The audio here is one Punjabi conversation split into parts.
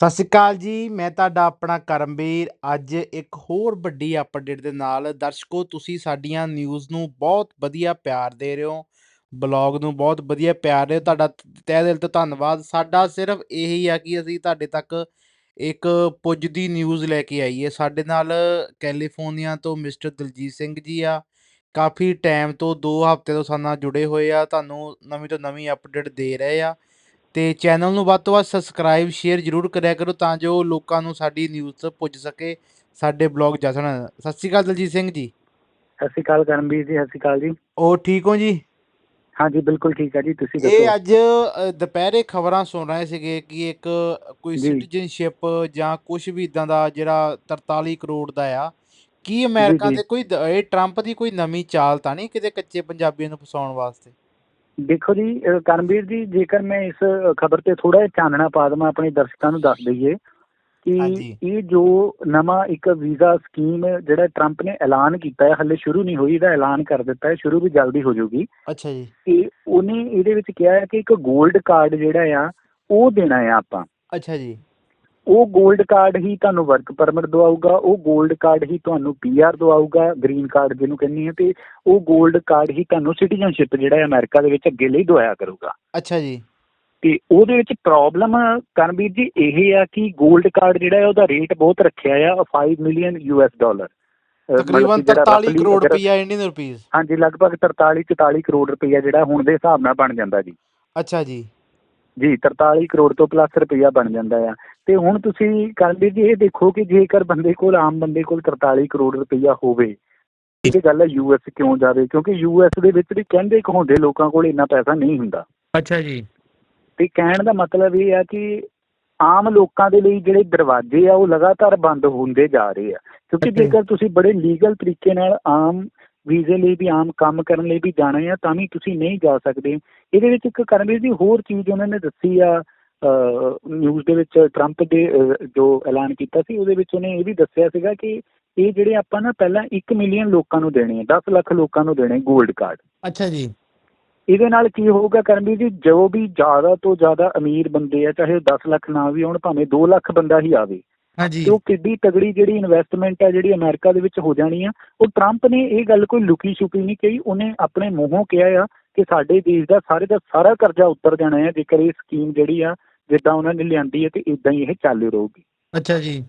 ਸਤਿ ਸ਼੍ਰੀ ਅਕਾਲ ਜੀ, ਮੈਂ ਤੁਹਾਡਾ ਆਪਣਾ ਕਰਮਵੀਰ। ਅੱਜ ਇੱਕ ਹੋਰ ਵੱਡੀ ਅਪਡੇਟ ਦੇ ਨਾਲ ਦਰਸ਼ਕੋ, ਤੁਸੀਂ ਸਾਡੀਆਂ ਨਿਊਜ਼ ਨੂੰ ਬਹੁਤ ਵਧੀਆ ਪਿਆਰ ਦੇ ਰਹੇ ਹੋ ਬਲੌਗ ਨੂੰ ਬਹੁਤ ਵਧੀਆ ਪਿਆਰ ਦੇ ਰਹੇ ਹੋ। ਤੁਹਾਡਾ ਤਹਿ ਦਿਲ ਤੋਂ ਧੰਨਵਾਦ। ਸਾਡਾ ਸਿਰਫ ਇਹੀ ਆ ਕਿ ਅਸੀਂ ਤੁਹਾਡੇ ਤੱਕ ਇੱਕ ਪੁੱਜਦੀ ਨਿਊਜ਼ ਲੈ ਕੇ ਆਈਏ। ਸਾਡੇ ਨਾਲ ਕੈਲੀਫੋਰਨੀਆ ਤੋਂ ਮਿਸਟਰ ਦਲਜੀਤ ਸਿੰਘ ਜੀ ਆ। ਕਾਫੀ ਟਾਈਮ ਤੋਂ 2 ਹਫ਼ਤੇ ਤੋਂ ਸਾਡੇ ਨਾਲ ਜੁੜੇ ਹੋਏ ਆ। ਤੁਹਾਨੂੰ ਨਵੀਂ ਤੋਂ ਨਵੀਂ ਅਪਡੇਟ ਦੇ ਰਹੇ ਆ। ਤੇ ਚੈਨਲ ਨੂੰ ਵੱਧ ਤੋਂ ਵੱਧ ਸਬਸਕ੍ਰਾਈਬ ਸ਼ੇਅਰ ਜ਼ਰੂਰ ਕਰਿਆ ਕਰੋ ਤਾਂ ਜੋ ਲੋਕਾਂ ਨੂੰ ਸਾਡੀ ਨਿਊਜ਼ ਪੁੱਜ ਸਕੇ ਸਾਡੇ ਬਲੌਗ ਜਸਣ ਸਤਿ ਸ਼੍ਰੀ ਅਕਾਲ ਦਲਜੀਤ ਸਿੰਘ ਜੀ। ਸਤਿ ਸ਼੍ਰੀ ਅਕਾਲ ਕਰਮਵੀਰ ਜੀ ਸਤਿ ਸ਼੍ਰੀ ਅਕਾਲ ਜੀ। ਉਹ ਠੀਕ ਹੋ ਜੀ? ਹਾਂਜੀ ਬਿਲਕੁਲ ਠੀਕ ਹੈ ਜੀ ਤੁਸੀਂ ਇਹ ਦੱਸੋ? ਅੱਜ ਅ, ਦੁਪਹਿਰੇ ਖਬਰਾਂ ਸੁਣ ਰਹੇ ਸੀਗੇ ਕਿ ਇੱਕ ਕੋਈ। ਸਿਟੀਜ਼ਨਸ਼ਿਪ ਜਾਂ ਕੁਝ ਵੀ ਇਦਾਂ ਦਾ ਜਿਹੜਾ 43 ਕਰੋੜ ਦਾ ਆ ਕੀ ਅਮਰੀਕਾ। ਦੇ ਕੋਈ ਇਹ ਟਰੰਪ ਦੀ ਕੋਈ ਨਵੀਂ ਚਾਲ ਤਾਂ ਨਹੀਂ ਕਿਤੇ ਕੱਚੇ ਪੰਜਾਬੀਆਂ ਨੂੰ ਫਸਾਉਣ ਵਾਸਤੇ? ਦੇਖੋ ਜੀ ਕਰਮਵੀਰ ਜੀ ਜੇਕਰ ਮੈਂ ਇਸ ਖਬਰ ਤੇ ਥੋੜਾ ਜਿਹਾ ਚਾਨਣਾ ਪਾ ਦੇਵਾਂ ਆਪਣੇ ਦਰਸ਼ਕਾਂ ਨੂੰ ਦੱਸ ਦਈਏ ਕਿ। ਇਹ ਜੋ ਨਵਾਂ ਇੱਕ ਵੀਜ਼ਾ ਸਕੀਮ ਜਿਹੜਾ ਟਰੰਪ ਨੇ ਐਲਾਨ ਕੀਤਾ ਹੈ ਹੱਲੇ ਸ਼ੁਰੂ ਨਹੀਂ ਹੋਈ ਇਹਦਾ ਐਲਾਨ ਕਰ ਦਿੱਤਾ ਹੈ ਸ਼ੁਰੂ ਵੀ ਜਲਦੀ ਹੋ ਜਾਊਗੀ। ਅੱਛਾ ਜੀ। ਕਿ ਉਹਨੇ ਇਹਦੇ ਵਿੱਚ ਕਿਹਾ ਹੈ ਕਿ ਇੱਕ 골ਡ ਕਾਰਡ ਜਿਹੜਾ ਆ ਉਹ ਦੇਣਾ ਆ ਆਪਾਂ। ਅੱਛਾ ਜੀ। ਉਹ 골ਡ ਕਾਰਡ ਹੀ ਤੁਹਾਨੂੰ ਵਰਕ ਪਰਮਿਟ ਦਵਾਊਗਾ ਉਹ 골ਡ ਕਾਰਡ ਹੀ ਤੁਹਾਨੂੰ ਪੀਆਰ ਦਵਾਊਗਾ ਗ੍ਰੀਨ ਕਾਰਡ ਜਿਹਨੂੰ ਕਹਿੰਦੇ ਆ ਤੇ ਉਹ 골ਡ ਕਾਰਡ ਹੀ ਤੁਹਾਨੂੰ ਸਿਟੀਜ਼ਨਸ਼ਿਪ ਜਿਹੜਾ ਅਮਰੀਕਾ ਦੇ ਵਿੱਚ ਅੱਗੇ ਲਈ ਦਵਾਇਆ ਕਰੂਗਾ। ਅੱਛਾ ਜੀ। ਤੇ ਉਹਦੇ ਵਿੱਚ ਪ੍ਰੋਬਲਮ ਕਰਨਵੀਰ ਜੀ ਇਹ ਆ ਕਿ 골ਡ ਕਾਰਡ ਜਿਹੜਾ ਹੈ ਉਹਦਾ ਰੇਟ ਬਹੁਤ ਰੱਖਿਆ ਆ 5 ਮਿਲੀਅਨ ਯੂਐਸ ਡਾਲਰ ਤਕਰੀਬਨ 43 ਕਰੋੜ ਰੁਪਈਆ ਇੰਡੀਅਨ ਰੁਪੀਸ ਹਾਂਜੀ ਲਗਭਗ 43 44 ਕਰੋੜ ਰੁਪਈਆ ਜਿਹੜਾ ਹੁਣ ਦੇ ਹਿਸਾਬ ਨਾਲ ਬਣ ਜਾਂਦਾ ਜੀ। ਅੱਛਾ ਜੀ। ਜੀ 43 ਕਰੋੜ ਤੋਂ ਪਲੱਸ ਰੁਪਈਆ ਬਣ ਜਾਂਦਾ ਆ। ਤੇ ਹੁਣ ਤੁਸੀਂ ਕਰਨਵੀਰ ਜੀ ਇਹ ਦੇਖੋ ਕਿ ਜੇਕਰ ਬੰਦੇ ਕੋਲ ਆਮ ਬੰਦੇ ਕੋਲ 43 ਕਰੋੜ ਰੁਪਈਆ ਹੋਵੇ ਇਹ ਗੱਲ ਹੈ ਯੂਐਸ ਕਿਉਂ ਜਾਵੇ? ਕਿਉਂਕਿ ਯੂਐਸ ਦੇ ਵਿੱਚ ਵੀ ਕਹਿੰਦੇ ਕਹਾਉਂਦੇ ਲੋਕਾਂ ਕੋਲ ਇੰਨਾ ਪੈਸਾ ਨਹੀਂ ਹੁੰਦਾ। ਅੱਛਾ ਜੀ। ਤੇ ਕਹਿਣ ਦਾ ਮਤਲਬ ਇਹ ਆ ਕਿ ਆਮ ਲੋਕਾਂ ਦੇ ਲਈ ਜਿਹੜੇ ਦਰਵਾਜ਼ੇ ਆ ਉਹ ਲਗਾਤਾਰ ਬੰਦ ਹੁੰਦੇ ਜਾ ਰਹੇ ਆ। ਕਿਉਂਕਿ। ਜੇਕਰ ਤੁਸੀਂ ਬੜੇ ਲੀਗਲ ਤਰੀਕੇ ਨਾਲ ਆਮ ਵੀਜ਼ੇ ਲਈ ਵੀ ਆਮ ਕੰਮ ਕਰਨ ਲਈ ਵੀ ਜਾਣਾ ਆ ਤਾਂ ਵੀ ਤੁਸੀਂ ਨਹੀਂ ਜਾ ਸਕਦੇ। ਇਹਦੇ ਵਿੱਚ ਇੱਕ ਕਰਮਵੀਰ ਜੀ ਹੋਰ ਚੀਜ਼ ਉਹਨਾਂ ਨੇ ਦੱਸੀ ਆ ਨਿਊਜ਼ ਦੇ ਵਿੱਚ ਟਰੰਪ ਦੇ ਅਹ, ਜੋ ਐਲਾਨ ਕੀਤਾ ਸੀ ਉਹਦੇ ਵਿੱਚ ਉਹਨੇ ਇਹ ਵੀ ਦੱਸਿਆ ਸੀਗਾ ਕਿ ਇਹ ਜਿਹੜੇ ਆਪਾਂ ਨਾ ਪਹਿਲਾਂ 1 ਮਿਲੀਅਨ ਲੋਕਾਂ ਨੂੰ ਦੇਣੇ ਆ 10 ਲੱਖ ਲੋਕਾਂ ਨੂੰ ਦੇਣੇ 골ਡ ਕਾਰਡ। ਅੱਛਾ ਜੀ। ਇਹਦੇ ਨਾਲ ਕੀ ਹੋਊਗਾ ਕਰਮਵੀਰ ਜੀ ਜੋ ਵੀ ਜ਼ਿਆਦਾ ਤੋਂ ਜ਼ਿਆਦਾ ਅਮੀਰ ਬੰਦੇ ਆ ਚਾਹੇ ਉਹ 10 ਲੱਖ ਨਾ ਵੀ ਆਉਣ ਭਾਵੇਂ 2 ਲੱਖ ਬੰਦਾ ਹੀ ਆਵੇ। ਤੇ ਉਹ ਕਿੱਡੀ ਤਗੜੀ ਜਿਹੜੀ ਇਨਵੈਸਟਮੈਂਟ ਹੈ ਜਿਹੜੀ ਅਮਰੀਕਾ ਦੇ ਵਿੱਚ ਹੋ ਜਾਣੀ ਆ ਉਹ ਟਰੰਪ ਨੇ ਇਹ ਗੱਲ ਕੋਈ ਲੁਕੀ ਛੁਪੀ ਨਹੀਂ ਕਹੀ ਉਹਨੇ ਆਪਣੇ ਮੂੰਹੋਂ ਕਿਹਾ ਆ ਕਿ ਸਾਡੇ ਦੇਸ਼ ਦਾ ਸਾਰੇ ਦਾ ਸਾਰਾ ਕਰਜ਼ਾ ਉਤਰ ਜਾਣਾ ਹੈ ਜੇਕਰ ਇਹ ਸਕੀਮ ਜਿਹੜੀ ਆ ਜਿੱਦਾਂ ਉਹਨਾਂ ਨੇ ਲਿਆਂਦੀ ਹੈ ਤੇ ਇਦਾਂ ਹੀ ਇਹ ਚੱਲ ਰਹੂਗੀ। ਅੱਛਾ ਜੀ।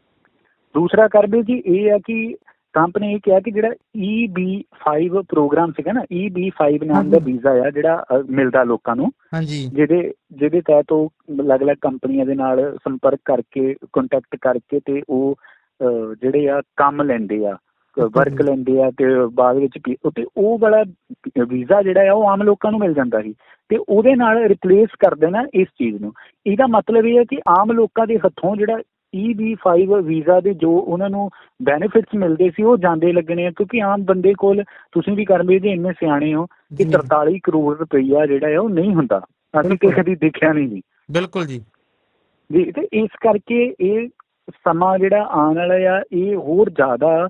ਦੂਸਰਾ ਕਰਬੇ ਜੀ ਇਹ ਆ ਕਿ ਟਰੰਪ ਨੇ ਇਹ ਕਿਹਾ ਕਿ ਜਿਹੜਾ EB5 ਪ੍ਰੋਗਰਾਮ ਸੀਗਾ ਨਾ EB5 ਨਾਮ ਦਾ। ਵੀਜ਼ਾ ਆ ਜਿਹੜਾ ਮਿਲਦਾ ਲੋਕਾਂ ਨੂੰ ਹਾਂਜੀ ਜਿਹਦੇ ਜਿਹਦੇ ਤਹਿਤ ਉਹ ਅਲੱਗ-ਅਲੱਗ ਕੰਪਨੀਆਂ ਦੇ ਨਾਲ ਸੰਪਰਕ ਕਰਕੇ ਕੰਟੈਕਟ ਕਰਕੇ ਤੇ ਉਹ ਜਿਹੜੇ ਆ ਕੰਮ ਲੈਂਦੇ ਆ ਵਰਕ। ਲੈਂਦੇ ਆ ਤੇ ਬਾਅਦ ਵਿੱਚ ਤੇ ਉਹ ਵਾਲਾ ਵੀਜ਼ਾ ਜਿਹੜਾ ਆ ਉਹ ਆਮ ਲੋਕਾਂ ਨੂੰ ਮਿਲ ਜਾਂਦਾ ਸੀ ਤੇ ਉਹਦੇ ਨਾਲ ਰਿਪਲੇਸ ਕਰ ਦੇਣਾ ਇਸ ਚੀਜ਼ ਨੂੰ ਇਹਦਾ ਮਤਲਬ ਇਹ ਹੈ ਕਿ ਆਮ ਲੋਕਾਂ ਦੇ ਹੱਥੋਂ ਜਿਹੜਾ EB5 ਵੀਜ਼ਾ ਦੇ ਜੋ ਉਹਨਾਂ ਨੂੰ ਬੈਨੀਫਿਟਸ ਮਿਲਦੇ ਸੀ ਉਹ ਜਾਂਦੇ ਲੱਗਣੇ ਆ ਕਿਉਂਕਿ ਆਮ ਬੰਦੇ ਕੋਲ ਤੁਸੀਂ ਵੀ ਕਰਮੇ ਜੀ ਇੰਨੇ ਸਿਆਣੇ ਹੋ ਕਿ ਜੀ। 43 ਕਰੋੜ ਰੁਪਈਆ ਜਿਹੜਾ ਹੈ ਉਹ ਨਹੀਂ ਹੁੰਦਾ ਅਸੀਂ ਬਿਲਕੁਲ। ਕਦੀ ਦੇਖਿਆ ਨਹੀਂ ਜੀ ਬਿਲਕੁਲ ਜੀ ਜੀ ਤੇ ਇਸ ਕਰਕੇ ਇਹ ਸਮਾਂ ਜਿਹੜਾ ਆਉਣ ਵਾਲਾ ਆ ਇਹ ਹੋਰ ਜ਼ਿਆਦਾ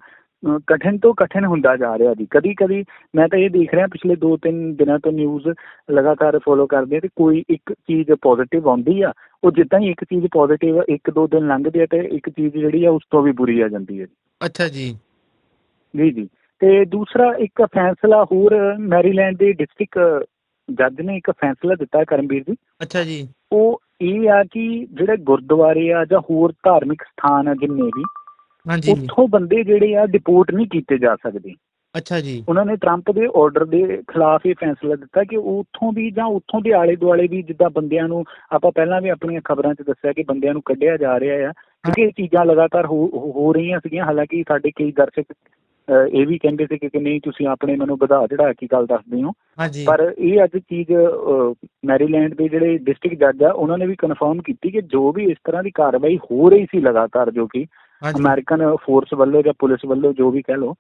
ਕਠਿਨ ਤੋਂ ਕਠਿਨ ਹੁੰਦਾ ਜਾ ਰਿਹਾ ਜੀ। ਕਦੀ ਕਦੀ ਮੈਂ ਤਾਂ ਇਹ ਦੇਖ ਰਿਹਾ ਪਿਛਲੇ 2-3 ਦਿਨਾਂ ਤੋਂ ਨਿਊਜ਼ ਲਗਾਤਾਰ ਫੋਲੋ ਕਰਦੇ ਆ ਤੇ ਕੋਈ ਇੱਕ ਚੀਜ਼ ਪੋਜ਼ਿਟਿਵ ਆਉਂਦੀ ਆ ਉਹ ਜਿੱਦਾਂ ਹੀ ਇੱਕ ਚੀਜ਼ ਪੋਜ਼ਿਟਿਵ ਇੱਕ ਦੋ ਦਿਨ ਲੰਘਦੇ ਆ ਤੇ ਇੱਕ ਚੀਜ਼ ਜਿਹੜੀ ਆ ਉਸ ਤੋਂ ਵੀ ਬੁਰੀ ਆ ਜਾਂਦੀ ਹੈ ਅੱਛਾ ਜੀ। ਜੀ ਜੀ। ਤੇ ਦੂਸਰਾ ਇੱਕ ਫੈਸਲਾ ਹੋਰ ਮੈਰੀਲੈਂਡ ਦੇ ਡਿਸਟ੍ਰਿਕਟ ਜੱਜ ਨੇ ਇੱਕ ਫੈਸਲਾ ਦਿੱਤਾ ਕਰਮਵੀਰ ਜੀ। ਅੱਛਾ ਜੀ। ਉਹ ਇਹ ਆ ਕਿ ਜਿਹੜੇ ਗੁਰਦੁਆਰੇ ਆ ਜਾਂ ਹੋਰ ਧਾਰਮਿਕ ਸਥਾਨ ਆ ਜਿੰਨੇ ਵੀ ਹਾਂਜੀ ਉੱਥੋਂ ਬੰਦੇ ਜਿਹੜੇ ਆ ਡਿਪੋਰਟ ਨਹੀਂ ਕੀਤੇ ਜਾ ਸਕਦੇ। ਅੱਛਾ ਜੀ। ਉਹਨਾਂ ਨੇ ਟਰੰਪ ਦੇ ਆਰਡਰ ਦੇ ਖਿਲਾਫ ਇਹ ਫੈਸਲਾ ਦਿੱਤਾ ਕਿ ਉੱਥੋਂ ਵੀ ਜਾਂ ਉੱਥੋਂ ਦੇ ਆਲੇ ਦੁਆਲੇ ਵੀ ਜਿੱਦਾਂ ਬੰਦਿਆਂ ਨੂੰ ਆਪਾਂ ਪਹਿਲਾਂ ਵੀ ਆਪਣੀਆਂ ਖਬਰਾਂ 'ਚ ਦੱਸਿਆ ਕਿ ਬੰਦਿਆਂ ਨੂੰ ਕੱਢਿਆ ਜਾ ਰਿਹਾ ਆ ਕਿਉਂਕਿ ਇਹ ਚੀਜ਼ਾਂ ਲਗਾਤਾਰ ਹੋ ਰਹੀਆਂ ਸੀਗੀਆਂ। ਹਾਲਾਂਕਿ ਸਾਡੇ ਕਈ ਦਰਸ਼ਕ ਇਹ ਵੀ ਕਹਿੰਦੇ ਸੀ ਕਿ ਨਹੀਂ ਤੁਸੀਂ ਆਪਣੇ ਮੈਨੂੰ ਵਧਾ ਚੜਾ ਕੇ ਗੱਲ ਦੱਸਦੇ ਹੋ। ਪਰ ਇਹ ਅੱਜ ਚੀਜ਼ ਮੈਰੀਲੈਂਡ ਦੇ ਜਿਹੜੇ ਡਿਸਟ੍ਰਿਕਟ ਜੱਜ ਆ ਉਹਨਾਂ ਨੇ ਵੀ ਕਨਫਰਮ ਕੀਤੀ ਕਿ ਜੋ ਵੀ ਇਸ ਤਰ੍ਹਾਂ ਦੀ ਕਾਰਵਾਈ ਹੋ ਰਹੀ ਸੀ ਲਗਾਤਾਰ ਜੋ ਕਿ ਅਮਰੀਕਨ ਫੋਰਸ ਵੱਲੋਂ ਜਾਂ ਪੁਲਿਸ ਵੱਲੋਂ ਜੋ ਵੀ ਕਹਿ ਲਓ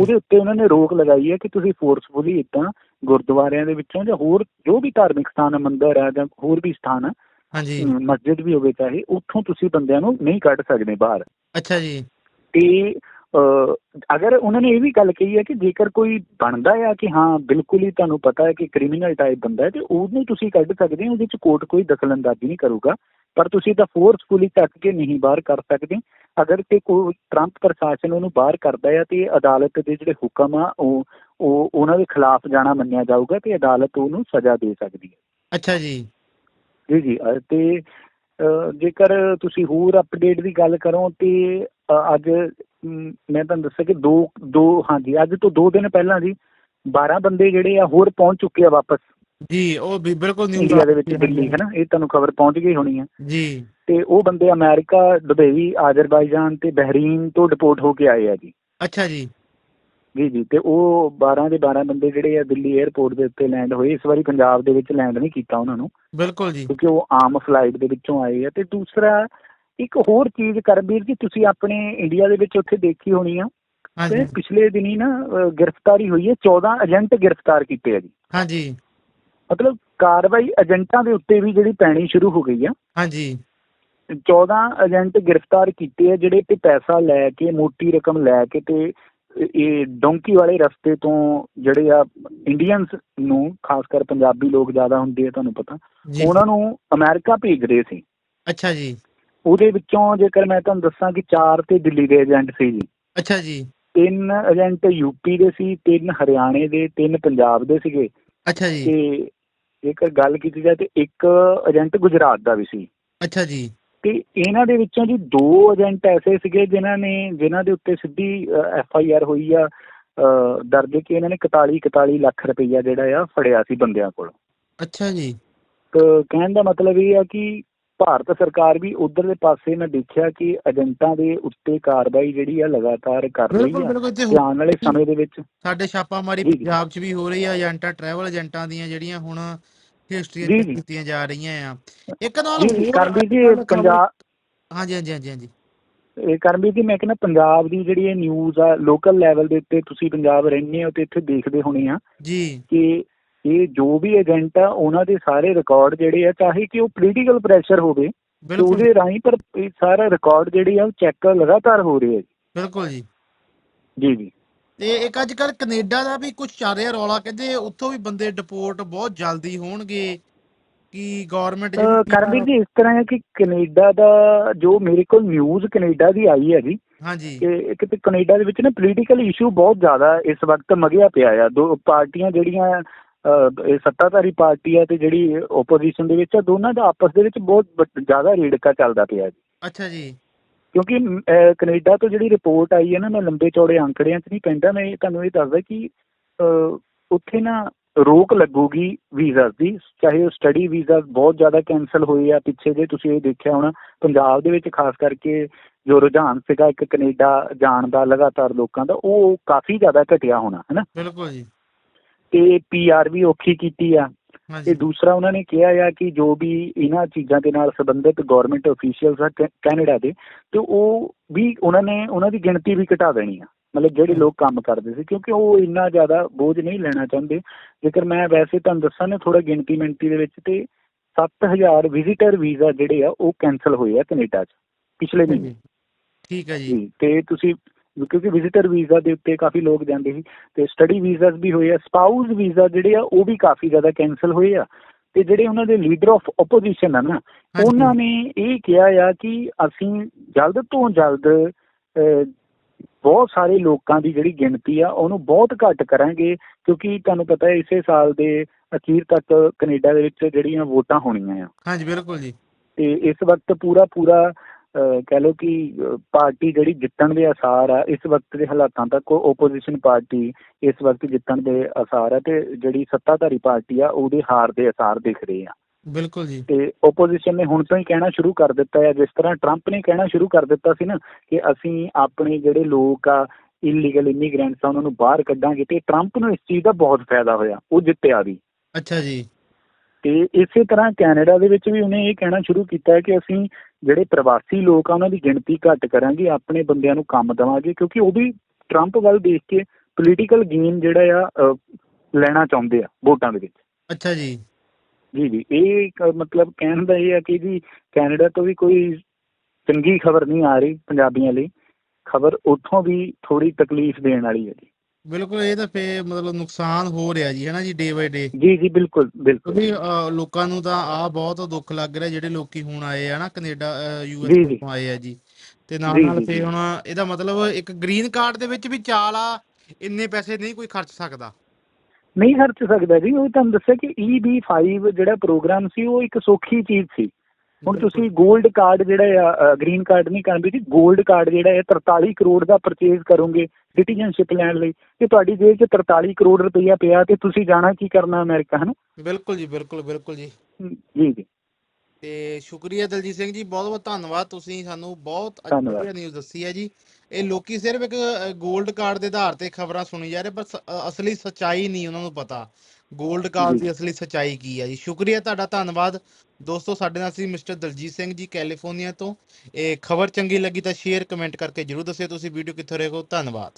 ਉਹਦੇ ਉੱਤੇ ਉਹਨਾਂ ਨੇ ਰੋਕ ਲਗਾਈ ਹੈ ਕਿ ਤੁਸੀਂ ਫੋਰਸਫੁਲੀ ਇਦਾਂ ਗੁਰਦੁਆਰਿਆਂ ਦੇ ਵਿੱਚੋਂ ਜਾਂ ਹੋਰ ਜੋ ਵੀ ਧਾਰਮਿਕ ਸਥਾਨ ਮੰਦਿਰ ਆ ਜਾਂ ਹੋਰ ਵੀ ਸਥਾਨ ਆ ਹਾਂਜੀ। ਮਸਜਿਦ ਵੀ ਹੋਵੇ ਚਾਹੇ ਉੱਥੋਂ ਤੁਸੀਂ ਬੰਦਿਆਂ ਨੂੰ ਨਹੀਂ ਕੱਢ ਸਕਦੇ ਬਾਹਰ। ਅੱਛਾ ਜੀ। ਤੇ ਅਗਰ ਉਹਨਾਂ ਨੇ ਇਹ ਵੀ ਗੱਲ ਕਹੀ ਹੈ ਕਿ ਜੇਕਰ ਕੋਈ ਬਣਦਾ ਆ ਕਿ ਹਾਂ ਬਿਲਕੁਲ ਹੀ ਤੁਹਾਨੂੰ ਪਤਾ ਹੈ ਕਿ ਕ੍ਰਿਮੀਨਲ ਟਾਈਪ ਬੰਦਾ ਹੈ ਤੇ ਉਹਨੂੰ ਤੁਸੀਂ ਕੱਢ ਸਕਦੇ ਹੋ ਉਹਦੇ ਚ ਕੋਰਟ ਕੋਈ ਦਖਲਅੰਦਾਜ਼ੀ ਨਹੀਂ ਕਰੂਗਾ ਪਰ ਤੁਸੀਂ ਤਾਂ ਫੋਰਸਫੁਲੀ ਚੱਕ ਕੇ ਨਹੀਂ ਬਾਹਰ ਕਰ ਸਕਦੇ। ਅਗਰ ਤੇ ਕੋਈ ਟਰੰਪ ਪ੍ਰਸ਼ਾਸਨ ਉਹਨੂੰ ਬਾਹਰ ਕਰਦਾ ਹੈ ਤੇ ਅਦਾਲਤ ਦੇ ਜਿਹੜੇ ਹੁਕਮ ਆ ਉਹ ਉਹ ਉਹਨਾਂ ਦੇ ਖਿਲਾਫ ਜਾਣਾ ਮੰਨਿਆ ਜਾਊਗਾ ਤੇ ਅਦਾਲਤ ਉਹਨੂੰ ਸਜ਼ਾ ਦੇ ਸਕਦੀ ਹੈ। ਅੱਛਾ ਜੀ। ਜੀ ਜੀ ਤੇ ਜੇਕਰ ਤੁਸੀਂ ਹੋਰ ਅਪਡੇਟ ਦੀ ਗੱਲ ਕਰੋ ਤੇ ਅੱਜ ਮ, ਤੁਹਾਨੂੰ ਦੱਸਿਆ ਕਿ ਦੋ ਦੋ ਹਾਂਜੀ ਅੱਜ ਤੋਂ ਦੋ ਦਿਨ ਪਹਿਲਾਂ ਜੀ 12 ਬੰਦੇ ਜਿਹੜੇ ਆ ਹੋਰ ਪਹੁੰਚ ਚੁੱਕੇ ਆ ਵਾਪਸ। ਜੀ ਉਹ ਵੀ ਬਿਲਕੁਲ ਨਿਊਜ਼ ਇੰਡੀਆ ਦੇ ਵਿੱਚ ਦਿੱਲੀ ਹੈ ਨਾ? ਇਹ ਤੁਹਾਨੂੰ ਖਬਰ ਪਹੁੰਚ ਗਈ ਹੋਣੀ ਹੈ ਜੀ। ਤੇ ਉਹ ਬੰਦੇ ਅਮਰੀਕਾ ਦੁਬਈ ਆਜ਼ਰਬਾਈਜਾਨ ਤੇ ਬਹਿਰੀਨ ਤੋਂ ਡਿਪੋਰਟ ਹੋ ਕੇ ਆਏ ਆ ਜੀ। ਅੱਛਾ ਜੀ। ਜੀ ਜੀ ਤੇ ਉਹ 12 ਦੇ 12 ਬੰਦੇ ਜਿਹੜੇ ਆ ਦਿੱਲੀ 에ਅਰਪੋਰਟ ਦੇ ਉੱਤੇ ਲੈਂਡ ਹੋਏ। ਇਸ ਵਾਰੀ ਪੰਜਾਬ ਦੇ ਵਿੱਚ ਲੈਂਡ ਨਹੀਂ ਕੀਤਾ ਉਹਨਾਂ ਨੂੰ। ਬਿਲਕੁਲ ਜੀ। ਕਿਉਂਕਿ ਉਹ ਆਮ ਫਲਾਈਟ ਦੇ ਵਿੱਚੋਂ ਆਏ ਆ। ਤੇ ਦੂਸਰਾ ਇੱਕ ਹੋਰ ਚੀਜ਼ ਕਰਬੀਰ ਜੀ ਤੁਸੀਂ ਆਪਣੇ ਇੰਡੀਆ ਦੇ ਵਿੱਚ ਉੱਥੇ ਦੇਖੀ ਹੋਣੀ ਆ। ਤੇ ਪਿਛਲੇ ਦਿਨੀ ਨਾ ਗ੍ਰਿਫਤਾਰੀ ਹੋਈ ਹੈ। 14 ਏਜੰਟ ਗ੍ਰਿਫਤਾਰ ਕੀਤੇ ਆ ਜੀ। ਹਾਂਜੀ। ਮਤਲਬ ਕਾਰਵਾਈ ਏਜੰਟਾਂ ਦੇ ਉੱਤੇ ਵੀ ਜਿਹੜੀ ਪੈਣੀ ਸ਼ੁਰੂ ਹੋ ਗਈ ਆ। ਹਾਂਜੀ। 14 ਏਜੰਟ ਗ੍ਰਿਫਤਾਰ ਕੀਤੇ ਆ ਜਿਹੜੇ ਤੇ ਪੈਸਾ ਲੈ ਕੇ ਮੋਟੀ ਰਕਮ ਲੈ ਕੇ ਤੇ ਇਹ ਡੋਂਕੀ ਵਾਲੇ ਰਸਤੇ ਤੋਂ ਜਿਹੜੇ ਆ ਇੰਡੀਅਨਸ ਨੂੰ ਖਾਸ ਕਰ ਪੰਜਾਬੀ ਲੋਕ ਜ਼ਿਆਦਾ ਹੁੰਦੇ ਆ ਤੁਹਾਨੂੰ ਪਤਾ। ਉਹਨਾਂ ਨੂੰ ਅਮਰੀਕਾ ਭੇਜ ਰਹੇ ਸੀ। ਅੱਛਾ ਜੀ। ਉਹਦੇ ਵਿੱਚੋਂ ਜੇਕਰ ਮੈਂ ਤੁਹਾਨੂੰ ਦੱਸਾਂ ਕਿ ਚਾਰ ਤੇ ਦਿੱਲੀ ਦੇ ਏਜੰਟ ਸੀ ਜੀ। ਅੱਛਾ ਜੀ। ਤਿੰਨ ਏਜੰਟ ਯੂਪੀ ਦੇ ਸੀ ਤਿੰਨ ਹਰਿਆਣੇ ਦੇ ਤਿੰਨ ਪੰਜਾਬ ਦੇ ਸੀਗੇ। ਅੱਛਾ ਜੀ। ਤੇ ਜੇਕਰ ਗੱਲ ਕੀਤੀ ਜਾਏ ਤੇ ਇੱਕ ਏਜੰਟ ਗੁਜਰਾਤ ਦਾ ਵੀ ਸੀ। ਅੱਛਾ ਜੀ। ਤੇ ਇਹਨਾਂ ਦੇ ਵਿੱਚੋਂ ਜੀ ਦੋ ਏਜੰਟ ਐਸੇ ਸੀਗੇ ਜਿਨ੍ਹਾਂ ਨੇ ਜਿਨ੍ਹਾਂ ਦੇ ਉੱਤੇ ਸਿੱਧੀ ਐਫ ਆਈ ਆਰ ਹੋਈ ਆ ਦਰਜ ਕਿ ਇਹਨਾਂ ਨੇ 41 41 ਲੱਖ ਰੁਪਈਆ ਜਿਹੜਾ ਆ ਫੜਿਆ ਸੀ ਬੰਦਿਆਂ ਕੋਲ। ਅੱਛਾ ਜੀ। ਤੇ ਕਹਿਣ ਦਾ ਮਤਲਬ ਇਹ ਆ ਕਿ ਭਾਰਤ ਸਰਕਾਰ ਵੀ ਉਧਰ ਦੇ ਪਾਸੇ ਮੈਂ ਦੇਖਿਆ ਕਿ ਏਜੰਟਾਂ ਦੇ ਉੱਤੇ ਕਾਰਵਾਈ ਜਿਹੜੀ ਆ ਲਗਾਤਾਰ ਕਰ ਰਹੀ ਆ। ਆਉਣ ਵਾਲੇ ਸਮੇਂ ਦੇ ਵਿੱਚ। ਸਾਡੇ ਛਾਪਾਮਾਰੀ। ਪੰਜਾਬ 'ਚ ਵੀ ਹੋ ਰਹੀ ਆ ਏਜੰਟਾਂ ਟਰੈਵਲ ਏਜੰਟਾਂ ਦੀਆਂ ਜਿਹੜੀਆਂ ਹੁਣ ਹਿਸਟਰੀਆਂ। ਕੀਤੀਆਂ ਜਾ ਰਹੀਆਂ ਆ। ਇੱਕ ਨਾਲ ਕਰਮਵੀਰ ਜੀ ਪੰਜਾਬ ਹਾਂਜੀ ਹਾਂਜੀ ਹਾਂਜੀ ਹਾਂਜੀ। ਇਹ ਕਰਮਵੀਰ ਜੀ ਮੈਂ ਕਹਿੰਦਾ ਪੰਜਾਬ ਦੀ ਜਿਹੜੀ ਇਹ ਨਿਊਜ਼ ਆ ਲੋਕਲ ਲੈਵਲ ਦੇ ਉੱਤੇ ਤੁਸੀਂ ਪੰਜਾਬ ਰਹਿੰਦੇ ਹੋ ਤੇ ਇੱਥੇ ਦੇਖਦੇ ਹੋਣੇ ਆ ਜੀ। ਕਿ ਇਹ ਜੋ ਵੀ ਏਜੰਟ ਆ ਉਹਨਾਂ ਦੇ ਸਾਰੇ ਰਿਕਾਰਡ ਜਿਹੜੇ ਆ ਚਾਹੇ ਕਿ ਉਹ ਪੋਲੀਟੀਕਲ ਪ੍ਰੈਸ਼ਰ ਹੋਵੇ ਤੇ ਉਹਦੇ ਰਾਹੀਂ ਪਰ ਇਹ ਸਾਰਾ ਰਿਕਾਰਡ ਜਿਹੜੇ ਆ ਉਹ ਚੈੱਕ ਲਗਾਤਾਰ ਹੋ ਰਹੇ ਜੀ। ਬਿਲਕੁਲ ਜੀ। ਜੀ ਜੀ। ਤੇ ਇੱਕ ਅੱਜ ਕੱਲ ਕੈਨੇਡਾ ਦਾ ਵੀ ਕੁਝ ਚੱਲ ਰਿਹਾ ਰੌਲਾ ਕਹਿੰਦੇ ਉੱਥੋਂ ਵੀ ਬੰਦੇ ਡਿਪੋਰਟ ਬਹੁਤ ਜਲਦੀ ਹੋਣਗੇ ਕਿ ਗਵਰਨਮੈਂਟ ਅਹ ਕਰਮਵੀਰ ਜੀ ਇਸ ਤਰ੍ਹਾਂ ਹੈ ਕਿ ਕੈਨੇਡਾ ਦਾ ਜੋ ਮੇਰੇ ਕੋਲ ਨਿਊਜ਼ ਕੈਨੇਡਾ ਦੀ ਆਈ ਹੈ ਜੀ ਹਾਂਜੀ। ਕਿ ਇੱਕ ਤੇ ਕੈਨੇਡਾ ਦੇ ਵਿੱਚ ਨਾ ਪੋਲੀਟੀਕਲ ਇਸ਼ੂ ਬਹੁਤ ਜ਼ਿਆਦਾ ਇਸ ਵਕਤ ਮਗਿਆ ਪਿਆ ਆ ਦੋ ਪਾਰਟੀਆਂ ਜਿਹੜੀਆਂ ਇਹ ਸੱਤਾਧਾਰੀ ਪਾਰਟੀ ਆ ਤੇ ਜਿਹੜੀ ਓਪੋਜੀਸ਼ਨ ਦੇ ਵਿੱਚ ਦੋਨਾਂ ਦਾ ਆਪਸ ਦੇ ਵਿੱਚ ਬਹੁਤ ਜ਼ਿਆਦਾ ਰੇੜਕਾ ਚੱਲਦਾ ਪਿਆ ਜੀ। ਅੱਛਾ ਜੀ। ਕਿਉਂਕਿ ਕੈਨੇਡਾ ਤੋਂ ਜਿਹੜੀ ਰਿਪੋਰਟ ਆਈ ਹੈ ਨਾ ਮੈਂ ਲੰਬੇ ਚੌੜੇ ਅੰਕੜਿਆਂ 'ਚ ਨਹੀਂ ਪੈਂਦਾ ਮੈਂ ਤੁਹਾਨੂੰ ਇਹ ਦੱਸਦਾ ਕਿ ਉੱਥੇ ਨਾ ਰੋਕ ਲੱਗੂਗੀ ਵੀਜ਼ਾ ਦੀ ਚਾਹੇ ਉਹ ਸਟੱਡੀ ਵੀਜ਼ਾ ਬਹੁਤ ਜ਼ਿਆਦਾ ਕੈਨਸਲ ਹੋਏ ਆ ਪਿੱਛੇ ਜੇ ਤੁਸੀਂ ਇਹ ਦੇਖਿਆ ਹੋਣਾ ਪੰਜਾਬ ਦੇ ਵਿੱਚ ਖਾਸ ਕਰਕੇ ਜੋ ਰੁਝਾਨ ਸੀਗਾ ਇੱਕ ਕੈਨੇਡਾ ਜਾਣ ਦਾ ਲਗਾਤਾਰ ਲੋਕਾਂ ਦਾ ਉਹ ਕਾਫੀ ਜ਼ਿਆਦਾ ਘਟਿਆ ਹੋਣਾ ਹੈ ਨਾ ਬਿਲਕੁਲ ਜੀ। ਤੇ ਪੀਆਰ ਵੀ ਔਖੀ ਕੀਤੀ ਆ। ਤੇ ਦੂਸਰਾ ਉਹਨਾਂ ਨੇ ਕਿਹਾ ਆ ਕਿ ਜੋ ਵੀ ਇਹਨਾਂ ਚੀਜ਼ਾਂ ਦੇ ਨਾਲ ਸੰਬੰਧਿਤ ਗਵਰਨਮੈਂਟ ਅਫੀਸ਼ੀਅਲਸ ਆ ਕੈਨੇਡਾ ਦੇ ਤੇ ਉਹ ਵੀ ਉਹਨਾਂ ਨੇ ਉਹਨਾਂ ਦੀ ਗਿਣਤੀ ਵੀ ਘਟਾ ਦੇਣੀ ਆ। ਮਤਲਬ ਜਿਹੜੇ ਲੋਕ ਕੰਮ ਕਰਦੇ ਸੀ ਕਿਉਂਕਿ ਉਹ ਇੰਨਾ ਜ਼ਿਆਦਾ ਬੋਝ ਨਹੀਂ ਲੈਣਾ ਚਾਹੁੰਦੇ। ਜੇਕਰ ਮੈਂ ਵੈਸੇ ਤੁਹਾਨੂੰ ਦੱਸਾਂ ਨਾ ਥੋੜਾ ਗਿਣਤੀ ਮਿੰਟੀ ਦੇ ਵਿੱਚ ਤੇ 7000 ਵਿਜ਼ਿਟਰ ਵੀਜ਼ਾ ਜਿਹੜੇ ਆ ਉਹ ਕੈਨਸਲ ਹੋਏ ਆ ਕੈਨੇਡਾ 'ਚ ਪਿਛਲੇ ਮਹੀਨੇ। ਠੀਕ ਹੈ ਜੀ ਤੇ ਤੁਸੀਂ ਕਿਉਂਕਿ ਵਿਜ਼ਿਟਰ ਵੀਜ਼ਾ ਦੇ ਉੱਤੇ ਕਾਫੀ ਲੋਕ ਜਾਂਦੇ ਸੀ ਤੇ ਸਟੱਡੀ ਵੀਜ਼ਾਸ ਵੀ ਹੋਏ ਆ ਸਪਾਊਸ ਵੀਜ਼ਾ ਜਿਹੜੇ ਆ ਉਹ ਵੀ ਕਾਫੀ ਜ਼ਿਆਦਾ ਕੈਨਸਲ ਹੋਏ ਆ ਤੇ ਜਿਹੜੇ ਉਹਨਾਂ ਦੇ ਲੀਡਰ ਆਫ ਆਪੋਜੀਸ਼ਨ ਆ ਨਾ। ਉਹਨਾਂ ਨੇ ਇਹ ਕਿਹਾ ਆ ਕਿ ਅਸੀਂ ਜਲਦ ਤੋਂ ਜਲਦ ਬਹੁਤ ਸਾਰੇ ਲੋਕਾਂ ਦੀ ਜਿਹੜੀ ਗਿਣਤੀ ਆ ਉਹਨੂੰ ਬਹੁਤ ਘੱਟ ਕਰਾਂਗੇ ਕਿਉਂਕਿ ਤੁਹਾਨੂੰ ਪਤਾ ਹੈ ਇਸੇ ਸਾਲ ਦੇ ਅਖੀਰ ਤੱਕ ਕੈਨੇਡਾ ਦੇ ਵਿੱਚ ਜਿਹੜੀਆਂ ਵੋਟਾਂ ਹੋਣੀਆਂ ਆ ਹਾਂਜੀ ਬਿਲਕੁਲ ਜੀ ਤੇ ਇਸ ਵਕਤ ਪੂਰਾ ਪੂਰਾ ਕਹਿ ਲਓ ਕਿ ਪਾਰਟੀ ਜਿਹੜੀ ਜਿੱਤਣ ਦੇ ਆਸਾਰ ਆ ਇਸ ਵਕਤ ਦੇ ਹਾਲਾਤਾਂ ਤੱਕ ਓਪੋਜੀਸ਼ਨ ਪਾਰਟੀ ਇਸ ਵਕਤ ਜਿੱਤਣ ਦੇ ਆਸਾਰ ਆ ਤੇ ਜਿਹੜੀ ਸੱਤਾਧਾਰੀ ਪਾਰਟੀ ਆ ਉਹਦੇ ਹਾਰ ਦੇ ਆਸਾਰ ਦਿਖ ਰਹੇ ਆ। ਬਿਲਕੁਲ ਜੀ। ਤੇ ਓਪੋਜੀਸ਼ਨ ਨੇ ਹੁਣ ਤੋਂ ਹੀ ਕਹਿਣਾ ਸ਼ੁਰੂ ਕਰ ਦਿੱਤਾ ਹੈ ਜਿਸ ਤਰ੍ਹਾਂ ਟਰੰਪ ਨੇ ਕਹਿਣਾ ਸ਼ੁਰੂ ਕਰ ਦਿੱਤਾ ਸੀ ਨਾ ਕਿ ਅਸੀਂ ਆਪਣੇ ਜਿਹੜੇ ਲੋਕ ਆ ਇਲੀਗਲ ਇਮੀਗ੍ਰੈਂਟਸ ਆ ਉਹਨਾਂ ਨੂੰ ਬਾਹਰ ਕੱਢਾਂਗੇ ਤੇ ਟਰੰਪ ਨੂੰ ਇਸ ਚੀਜ਼ ਦਾ ਬਹੁਤ ਫਾਇਦਾ ਹੋਇਆ ਉਹ ਜਿੱਤਿਆ ਵੀ। ਅੱਛਾ ਜੀ। ਤੇ ਇਸੇ ਤਰ੍ਹਾਂ ਕੈਨੇਡਾ ਦੇ ਵਿੱਚ ਵੀ ਉਹਨੇ ਇਹ ਕਹਿਣਾ ਸ਼ੁਰੂ ਕੀਤਾ ਹੈ ਕਿ ਅਸੀਂ ਜਿਹੜੇ ਪ੍ਰਵਾਸੀ ਲੋਕ ਆ ਉਹਨਾਂ ਦੀ ਗਿਣਤੀ ਘੱਟ ਕਰਾਂਗੇ ਆਪਣੇ ਬੰਦਿਆਂ ਨੂੰ ਕੰਮ ਦੇਵਾਂਗੇ ਕਿਉਂਕਿ ਉਹ ਵੀ ਟਰੰਪ ਵੱਲ ਦੇਖ ਕੇ ਪੋਲੀਟੀਕਲ ਗੇਮ ਜਿਹੜਾ ਆ ਲੈਣਾ ਚਾਹੁੰਦੇ ਆ ਵੋਟਾਂ ਦੇ ਵਿੱਚ। ਅੱਛਾ ਜੀ। ਜੀ ਜੀ। ਇਹ ਮਤਲਬ ਕਹਿਣ ਦਾ ਇਹ ਹੈ ਕਿ ਜੀ ਕੈਨੇਡਾ ਤੋਂ ਵੀ ਕੋਈ ਚੰਗੀ ਖਬਰ ਨਹੀਂ ਆ ਰਹੀ ਪੰਜਾਬੀਆਂ ਲਈ। ਖਬਰ ਉੱਥੋਂ ਵੀ ਥੋੜੀ ਤਕਲੀਫ ਦੇਣ ਵਾਲੀ ਹੈ ਜੀ। ਬਿਲਕੁਲ ਇਹ ਤਾਂ ਫੇ ਮਤਲਬ ਨੁਕਸਾਨ ਹੋ ਰਿਹਾ ਜੀ ਹੈ ਨਾ ਜੀ ਡੇ ਬਾਏ ਡੇ ਜੀ ਜੀ ਬਿਲਕੁਲ ਬਿਲਕੁਲ। ਕਿਉਂਕਿ ਲੋਕਾਂ ਨੂੰ ਤਾਂ ਆ ਬਹੁਤ ਦੁੱਖ ਲੱਗ ਰਿਹਾ ਜਿਹੜੇ ਲੋਕੀ ਹੁਣ ਆਏ ਆ ਨਾ ਕੈਨੇਡਾ ਯੂ ਜੀ, ਐਸ ਜੀ। ਤੋਂ ਆਏ ਆ ਜੀ। ਤੇ ਨਾਲ ਜੀ, ਨਾਲ ਜੀ, ਫੇ ਜੀ। ਹੁਣ ਇਹਦਾ ਮਤਲਬ ਇੱਕ ਗ੍ਰੀਨ ਕਾਰਡ ਦੇ ਵਿੱਚ ਵੀ ਚਾਲ ਆ ਇੰਨੇ ਪੈਸੇ ਨਹੀਂ ਕੋਈ ਖਰਚ ਸਕਦਾ। ਨਹੀਂ ਖਰਚ ਸਕਦਾ ਜੀ ਉਹ ਤੁਹਾਨੂੰ ਦੱਸਿਆ ਕਿ EB5 ਜਿਹੜਾ ਪ੍ਰੋਗਰਾਮ ਸੀ ਉਹ ਇੱਕ ਸੌਖੀ ਚੀਜ਼ ਸੀ। ਹੁਣ ਤੁਸੀਂ 골ਡ ਕਾਰਡ ਜਿਹੜਾ ਆ ਗ੍ਰੀਨ ਕਾਰਡ ਨਹੀਂ ਕਰਦੇ ਜੀ 골ਡ ਕਾਰਡ ਜਿਹੜਾ ਹੈ 43 ਕਰੋੜ ਦਾ ਪਰਚੇਜ਼ ਕਰੋਗੇ। ਸਿਟੀਜ਼ਨਸ਼ਿਪ ਲੈਣ ਲਈ ਤੇ ਤੁਹਾਡੀ ਜੇਬ 'ਚ 43 ਕਰੋੜ ਰੁਪਈਆ ਪਿਆ ਤੇ ਤੁਸੀਂ ਜਾਣਾ ਕੀ ਕਰਨਾ ਅਮਰੀਕਾ ਹਨਾ? ਬਿਲਕੁਲ ਜੀ ਬਿਲਕੁਲ ਬਿਲਕੁਲ ਜੀ। ਜੀ ਜੀ। ਤੇ ਸ਼ੁਕਰੀਆ ਦਲਜੀਤ ਸਿੰਘ ਜੀ ਬਹੁਤ ਬਹੁਤ ਧੰਨਵਾਦ ਤੁਸੀਂ ਸਾਨੂੰ ਬਹੁਤ। ਵਧੀਆ ਨਿਊਜ਼ ਦੱਸੀ ਹੈ ਜੀ। ਇਹ ਲੋਕੀ ਸਿਰਫ ਇੱਕ 골ਡ ਕਾਰਡ ਦੇ ਆਧਾਰ ਤੇ ਖਬਰਾਂ ਸੁਣੀ ਜਾ ਰਹੇ ਪਰ ਅਸਲੀ ਸੱਚਾਈ ਨਹੀਂ ਉਹਨਾਂ ਨੂੰ ਪਤਾ। 골ਡ ਕਾਰਡ ਜੀ। ਦੀ ਅਸਲੀ ਸੱਚਾਈ ਕੀ ਹੈ ਜੀ? ਸ਼ੁਕਰੀਆ ਤੁਹਾਡਾ ਧੰਨਵਾਦ। ਦੋਸਤੋ ਸਾਡੇ ਨਾਲ ਸੀ ਮਿਸਟਰ ਦਲਜੀਤ ਸਿੰਘ ਜੀ ਕੈਲੀਫੋਰਨੀਆ ਤੋਂ। ਇਹ ਖਬਰ ਚੰਗੀ ਲੱਗੀ ਤਾਂ ਸ਼ੇਅਰ ਕਮੈਂਟ ਕਰਕੇ ਜਰੂਰ ਦੱਸਿਓ। ਤੁਸੀਂ ਵੀਡੀਓ ਕਿੱਥੋਂ ਰਹੇ ਹੋ ਧੰਨਵਾਦ।